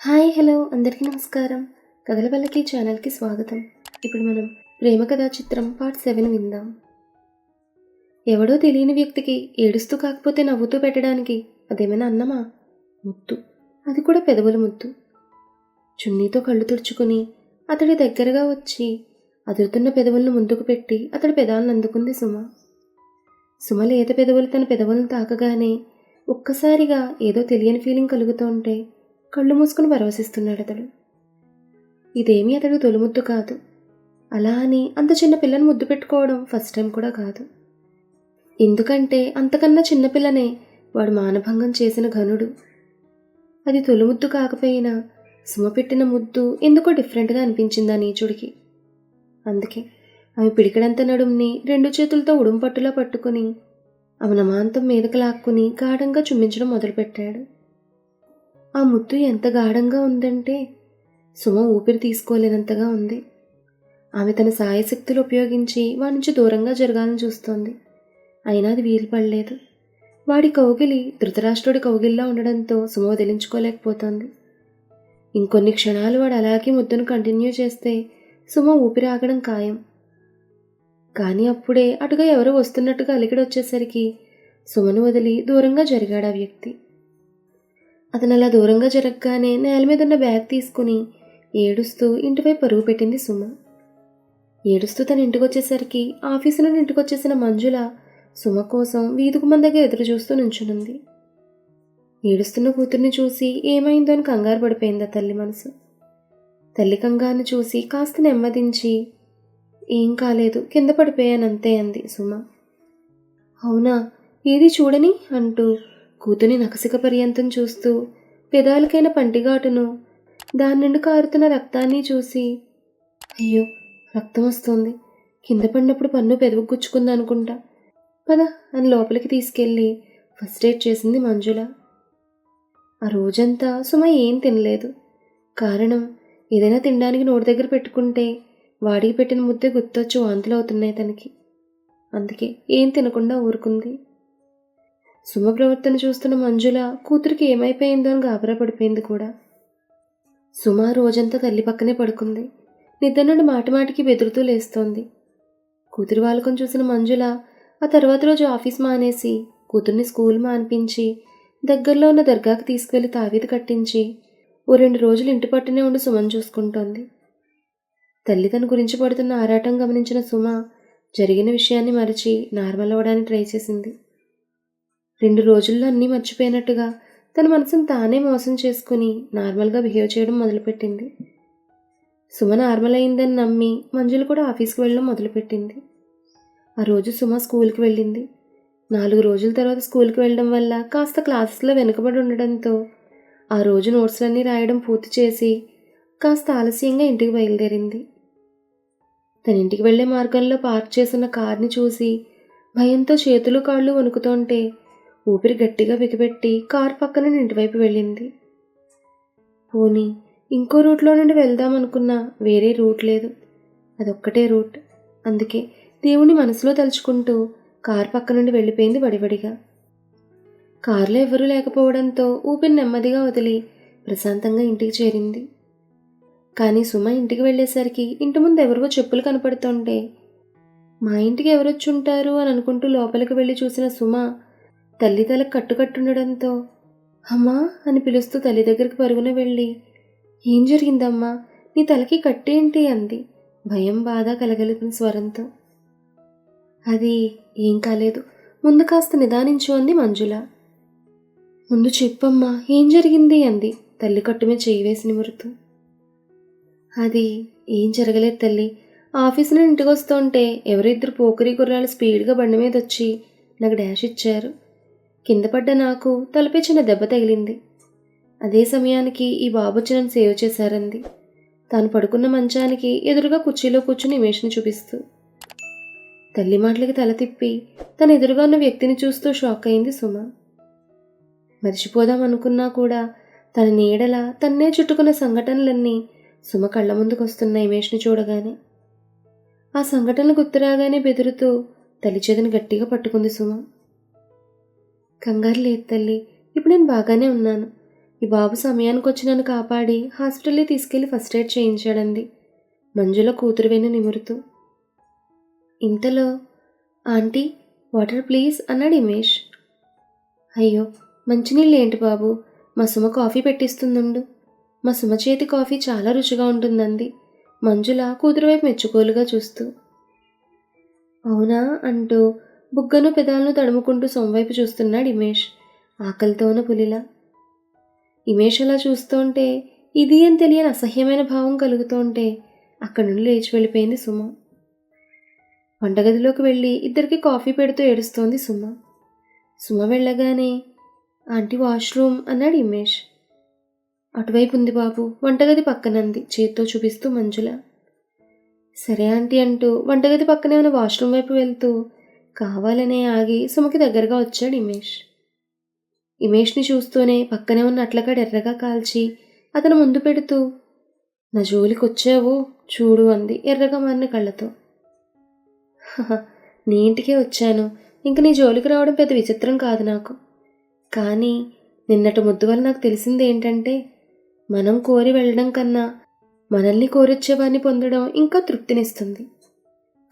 Hi hello. అందరికీ నమస్కారం. కథల పల్లకి ఛానల్కి స్వాగతం. ఇప్పుడు మనం ప్రేమ కథా చిత్రం పార్ట్ సెవెన్ విందాం. ఎవడో తెలియని వ్యక్తికి ఏడుస్తూ కాకపోతే నవ్వుతూ పెట్టడానికి అదేమైనా అన్నమా? ముద్దు అది కూడా పెదవుల ముద్దు చున్నీతో కళ్ళు తుడుచుకుని అతడి దగ్గరగా వచ్చి అదురుతున్న పెదవులను ముందుకు పెట్టి అతడి పెదాలను అందుకుంది సుమ. సుమ లేత పెదవులు తన పెదవులను తాకగానే ఒక్కసారిగా ఏదో తెలియని ఫీలింగ్ కలుగుతూ ఉంటే కళ్ళు మూసుకుని పరవశిస్తున్నాడు అతడు. ఇదేమీ అతడు తొలిముద్దు కాదు. అలా అని అంత చిన్న పిల్లని ముద్దు పెట్టుకోవడం ఫస్ట్ టైం కూడా కాదు. ఎందుకంటే అంతకన్నా చిన్నపిల్లనే వాడు మానభంగం చేసిన ఘనుడు. అది తొలిముద్దు కాకపోయినా సుమ పెట్టిన ముద్దు ఎందుకో డిఫరెంట్గా అనిపించింది ఆ నీచుడికి. అందుకే ఆమె పిడికడంత నడుంని రెండు చేతులతో ఉడుంపట్టులా పట్టుకుని ఆమె నమాంతం మీదకు లాక్కుని గాఢంగా చుమ్మించడం మొదలుపెట్టాడు. ఆ ముద్దు ఎంత గాఢంగా ఉందంటే సుమ ఊపిరి తీసుకోలేనంతగా ఉంది. ఆమె తన సాయశక్తులు ఉపయోగించి వాడి నుంచి దూరంగా జరగాలని చూస్తోంది. అయినా అది వీలు పడలేదు వాడి కౌగిలి ధృతరాష్ట్రుడి కౌగిల్లా ఉండడంతో సుమ వదిలించుకోలేకపోతోంది. ఇంకొన్ని క్షణాలు వాడు అలాగే ముద్దును కంటిన్యూ చేస్తే సుమ ఊపిరి ఆగడం ఖాయం. కానీ అప్పుడే అటుగా ఎవరో వస్తున్నట్టుగా అలికిడి వచ్చేసరికి సుమను వదిలి దూరంగా జరిగాడు ఆ వ్యక్తి. అతను అలా దూరంగా జరగగానే నేల మీద ఉన్న బ్యాగ్ తీసుకుని ఏడుస్తూ ఇంటివైపు పరుగు పెట్టింది సుమ. ఏడుస్తూ తన ఇంటికొచ్చేసరికి ఆఫీసు నుండి ఇంటికొచ్చేసిన మంజుల సుమ కోసం వీధి మందగా దగ్గర ఎదురు చూస్తూ నుంచునుంది. ఏడుస్తున్న కూతుర్ని చూసి ఏమైందో అని కంగారు పడిపోయింది ఆ తల్లి మనసు. తల్లి కంగారుని చూసి కాస్త నెమ్మదించి ఏం కాలేదు కింద పడిపోయానంతే అంది సుమ. అవునా? ఏది చూడని? అంటూ కూతుని నకసిక పర్యంతం చూస్తూ పెదాలకైన పంటిఘాటును దాని నుండి కారుతున్న రక్తాన్ని చూసి అయ్యో రక్తం వస్తుంది. కింద పడినప్పుడు పన్ను పెదవు గుచ్చుకుంది అనుకుంటా. పద అని లోపలికి తీసుకెళ్ళి ఫస్ట్ ఎయిడ్ చేసింది మంజుల. ఆ రోజంతా సుమ ఏం తినలేదు. కారణం ఏదైనా తినడానికి నోటి దగ్గర పెట్టుకుంటే వాడికి పెట్టిన ముద్దే గుర్తొచ్చి వాంతులు అవుతున్నాయి తనకి. అందుకే ఏం తినకుండా ఊరుకుంది. సుమ ప్రవర్తన చూస్తున్న మంజుల కూతురికి ఏమైపోయిందో అని గాబరా పడిపోయింది కూడా. సుమ రోజంతా తల్లి పక్కనే పడుకుంది. నిద్ర నుండి మాటిమాటికి బెదురుతూ లేస్తోంది. కూతురు వాళ్ళకం చూసిన మంజుల ఆ తర్వాత రోజు ఆఫీస్ మానేసి కూతుర్ని స్కూల్ మానిపించి దగ్గరలో ఉన్న దర్గాకి తీసుకువెళ్ళి తావీది కట్టించి ఓ రెండు రోజులు ఇంటి పట్టునే ఉండి సుమను చూసుకుంటోంది. తల్లి తన గురించి పడుతున్న ఆరాటం గమనించిన సుమ జరిగిన విషయాన్ని మరిచి నార్మల్ అవ్వడానికి ట్రై చేసింది. రెండు రోజుల్లో అన్నీ మర్చిపోయినట్టుగా తన మనసును తానే మోసం చేసుకుని నార్మల్గా బిహేవ్ చేయడం మొదలుపెట్టింది. సుమ నార్మల్ అయిందని నమ్మి మంజులు కూడా ఆఫీస్కి వెళ్ళడం మొదలుపెట్టింది. ఆ రోజు సుమ స్కూల్కి వెళ్ళింది. నాలుగు రోజుల తర్వాత స్కూల్కి వెళ్ళడం వల్ల కాస్త క్లాసెస్లో వెనుకబడి ఉండడంతో ఆ రోజు నోట్స్లన్నీ రాయడం పూర్తి చేసి కాస్త ఆలస్యంగా ఇంటికి బయలుదేరింది. తన ఇంటికి వెళ్ళే మార్గంలో పార్క్ చేసిన కార్ని చూసి భయంతో చేతులు కాళ్ళు వణుకుతుంటే ఊపిరి గట్టిగా బిగబెట్టి కారు పక్కన ఇంటివైపు వెళ్ళింది. పోనీ ఇంకో రూట్లో నుండి వెళ్దామనుకున్నా వేరే రూట్ లేదు. అదొక్కటే రూట్. అందుకే దేవుని మనసులో తలుచుకుంటూ కారు పక్క నుండి వెళ్ళిపోయింది వడివడిగా. కారులో ఎవరూ లేకపోవడంతో ఊపిరి నెమ్మదిగా వదిలి ప్రశాంతంగా ఇంటికి చేరింది. కానీ సుమ ఇంటికి వెళ్ళేసరికి ఇంటి ముందు ఎవరివో చెప్పులు కనపడుతుంటే మా ఇంటికి ఎవరొచ్చి ఉంటారు అని అనుకుంటూ లోపలికి వెళ్ళి చూసిన సుమ తల్లి తల కట్టుకట్టుండడంతో అమ్మా అని పిలుస్తూ తల్లి దగ్గరికి పరుగున వెళ్ళి ఏం జరిగిందమ్మా? నీ తలకి కట్టేంటి? అంది. భయం బాధ కలగలిపిన స్వరంతో. అది ఏం కాలేదు. ముందు కాస్త నిదానించు అంది మంజుల. ముందు చెప్పమ్మా ఏం జరిగింది? అంది తల్లి కట్టుమే చేయి వేసి నిమురుతూ అది ఏం జరగలేదు తల్లి. ఆఫీస్ నుండి ఇంటికి వస్తుంటే ఎవరిద్దరు పోకరి గుర్రాలు స్పీడ్గా బండి మీద వచ్చి నాకు డాష్ ఇచ్చారు. కింద పడ్డ నాకు తలపై చిన్న దెబ్బ తగిలింది. అదే సమయానికి ఈ బాబు నన్ను సేవ్ చేశారంది. తాను పడుకున్న మంచానికి ఎదురుగా కుర్చీలో కూర్చుని ఇమేజ్ని చూపిస్తూ. తల్లి మాటలకి తల తిప్పి తన ఎదురుగా ఉన్న వ్యక్తిని చూస్తూ షాక్ అయింది సుమ. మర్చిపోదాం అనుకున్నా కూడా తన నీడల తన్నే చుట్టుకున్న సంఘటనలన్నీ సుమ కళ్ళ ముందుకు వస్తున్న ఇమేజ్ని చూడగానే. ఆ సంఘటనలు గుర్తురాగానే బెదురుతూ తల్లి చేతిని గట్టిగా పట్టుకుంది సుమ. కంగారు లేదు తల్లి. ఇప్పుడు నేను బాగానే ఉన్నాను. ఈ బాబు సమయానికి వచ్చి నన్ను కాపాడి హాస్పిటల్లో తీసుకెళ్ళి ఫస్ట్ ఎయిడ్ చేయించాడంది. మంజుల కూతురు వెన్ను నిమురుతూ ఇంతలో ఆంటీ వాటర్ ప్లీజ్ అన్నాడు ఇమేష్. అయ్యో మంచినీళ్ళు ఏంటి బాబు? మా సుమ కాఫీ పెట్టిస్తుందుండు. మా సుమ చేతి కాఫీ చాలా రుచిగా ఉంటుందంది. మంజుల కూతురు వైపు మెచ్చుకోలుగా చూస్తూ అవునా? అంటూ బుగ్గను పెదాలను తడుముకుంటూ సొంవైపు చూస్తున్నాడు ఇమేష్. ఆకలితోన పులిలా. ఇమేష్ అలా చూస్తుంటే ఇది అని తెలియని అసహ్యమైన భావం కలుగుతుంటే అక్కడి నుండి లేచి వెళ్ళిపోయింది సుమ. వంటగదిలోకి వెళ్ళి ఇద్దరికి కాఫీ పెడుతూ ఏడుస్తోంది సుమ. సుమ వెళ్ళగానే ఆంటీ వాష్రూమ్ అన్నాడు ఇమేష్. అటువైపు ఉంది బాబు వంటగది పక్కనంది చేత్తో చూపిస్తూ మంజుల. సరే ఆంటీ అంటూ వంటగది పక్కనే ఉన్న వాష్రూమ్ వైపు వెళ్తూ కావాలనే ఆగి సుమకి దగ్గరగా వచ్చాడు ఇమేష్. ఇమేష్ని చూస్తూనే పక్కనే ఉన్న అట్లకాడ ఎర్రగా కాల్చి అతను ముందు పెడుతూ నా జోలికి వచ్చావు చూడు అంది ఎర్రగా మారిన కళ్ళతో. "హహ, నీ ఇంటికే వచ్చాను. ఇంక నీ జోలికి రావడం పెద్ద విచిత్రం కాదు నాకు. కానీ నిన్నటి ముద్దు వల్ల నాకు తెలిసింది ఏంటంటే మనం కోరి వెళ్ళడం కన్నా మనల్ని కోరొచ్చేవారిని పొందడం ఇంకా తృప్తినిస్తుంది.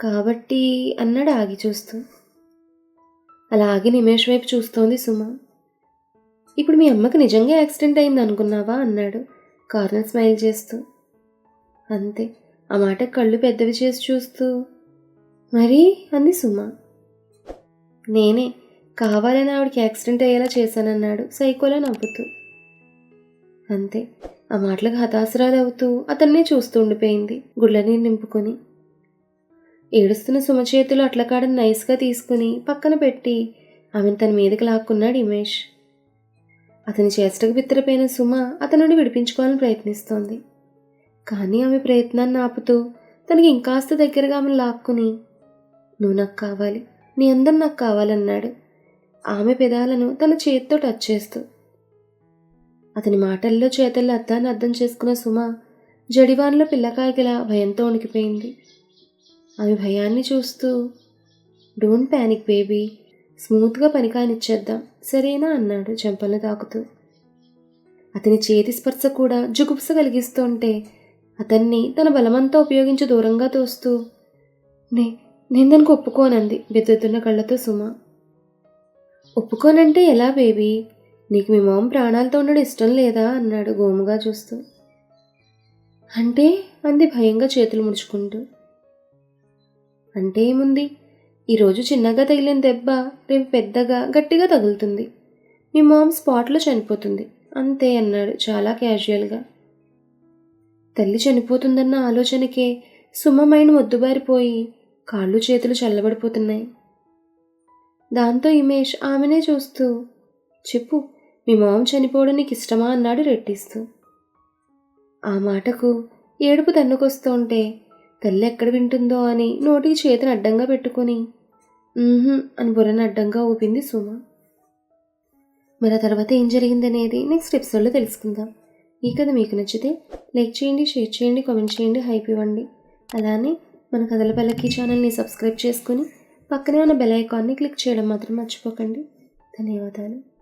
కాబట్టి అన్నాడు ఆగి చూస్తూ. అలా ఆగి నిమేష్ వైపు చూస్తోంది సుమ. ఇప్పుడు మీ అమ్మకి నిజంగా యాక్సిడెంట్ అయింది అనుకున్నావా? అన్నాడు. కార్నర్ స్మైల్ చేస్తూ. అంతే. ఆ మాట కళ్ళు పెద్దవి చేసి చూస్తూ. మరి? అంది సుమ. నేనే. కావాలని ఆవిడకి యాక్సిడెంట్ అయ్యేలా చేశానన్నాడు సైకోలా నవ్వుతూ. అంతే. ఆ మాటలకు హతాశరాలవుతూ అతన్నే చూస్తూ ఉండిపోయింది. గుళ్ళని నింపుకొని. ఏడుస్తున్న సుమ చేతులు అట్లకాడని నైస్గా తీసుకుని పక్కన పెట్టి ఆమెను తన మీదకి లాక్కున్నాడు ఇమేష్. అతని చేష్టకు బిత్తరపోయిన సుమ అతనుండి విడిపించుకోవాలని ప్రయత్నిస్తోంది. కానీ ఆమె ప్రయత్నాన్ని ఆపుతూ తనకి ఇంకాస్త దగ్గరగా ఆమెను లాక్కుని నువ్వు నాకు కావాలి నీ అందం నాకు కావాలన్నాడు. ఆమె పెదాలను తన చేతితో టచ్ చేస్తూ. అతని మాటల్లో చేతల్లో అర్థాన్ని అర్థం చేసుకున్న సుమ జడివాన్లో పిల్లకాయకిలా భయంతో ఉనికిపోయింది ఆమె భయాన్ని చూస్తూ డోంట్ ప్యానిక్ బేబీ స్మూత్గా పని కానిచ్చేద్దాం సరేనా? అన్నాడు చెంపలను తాకుతూ అతని చేతి స్పర్శ కూడా జుగుప్స కలిగిస్తుంటే అతన్ని తన బలమంతా ఉపయోగించి దూరంగా తోస్తూ నే నేను దానికి ఒప్పుకోనంది బెదుతున్న కళ్ళతో సుమ. ఒప్పుకోనంటే ఎలా బేబీ నీకు మీ మామ ప్రాణాలతో ఉండడం ఇష్టం లేదా? అన్నాడు గోముగా చూస్తూ. అంటే? అంది భయంగా చేతులు ముడుచుకుంటూ. అంటే ఏముంది? ఈరోజు చిన్నగా తగిలిన దెబ్బ రేపు పెద్దగా గట్టిగా తగులుతుంది. మీ మామ్ స్పాట్లో చనిపోతుంది. అంతే అన్నాడు చాలా క్యాజువల్గా తల్లి చనిపోతుందన్న ఆలోచనకే సుమ మైండ్ మొద్దుబారిపోయి కాళ్ళు చేతులు చల్లబడిపోతున్నాయి. దాంతో ఇమేష్ ఆమెనే చూస్తూ చెప్పు మీ మామ చనిపోవడం నీకు ఇష్టమా అన్నాడు రెట్టిస్తూ ఆ మాటకు ఏడుపు తన్నుకొస్తుంటే ఉంటే ఎక్కడ వింటుందో అని నోటికి చేతిని అడ్డంగా పెట్టుకుని. అని బుర్రను అడ్డంగా ఊపింది సుమ. మరి ఆ తర్వాత ఏం జరిగిందనేది నెక్స్ట్ ఎపిసోడ్లో తెలుసుకుందాం. ఈ కథ మీకు నచ్చితే లైక్ చేయండి షేర్ చేయండి కామెంట్ చేయండి హైప్ ఇవ్వండి. అలానే మన కథల పల్లకి ఛానల్ని సబ్స్క్రైబ్ చేసుకుని పక్కనే ఉన్న బెల్ ఐకాన్ని క్లిక్ చేయడం మాత్రం మర్చిపోకండి. ధన్యవాదాలు.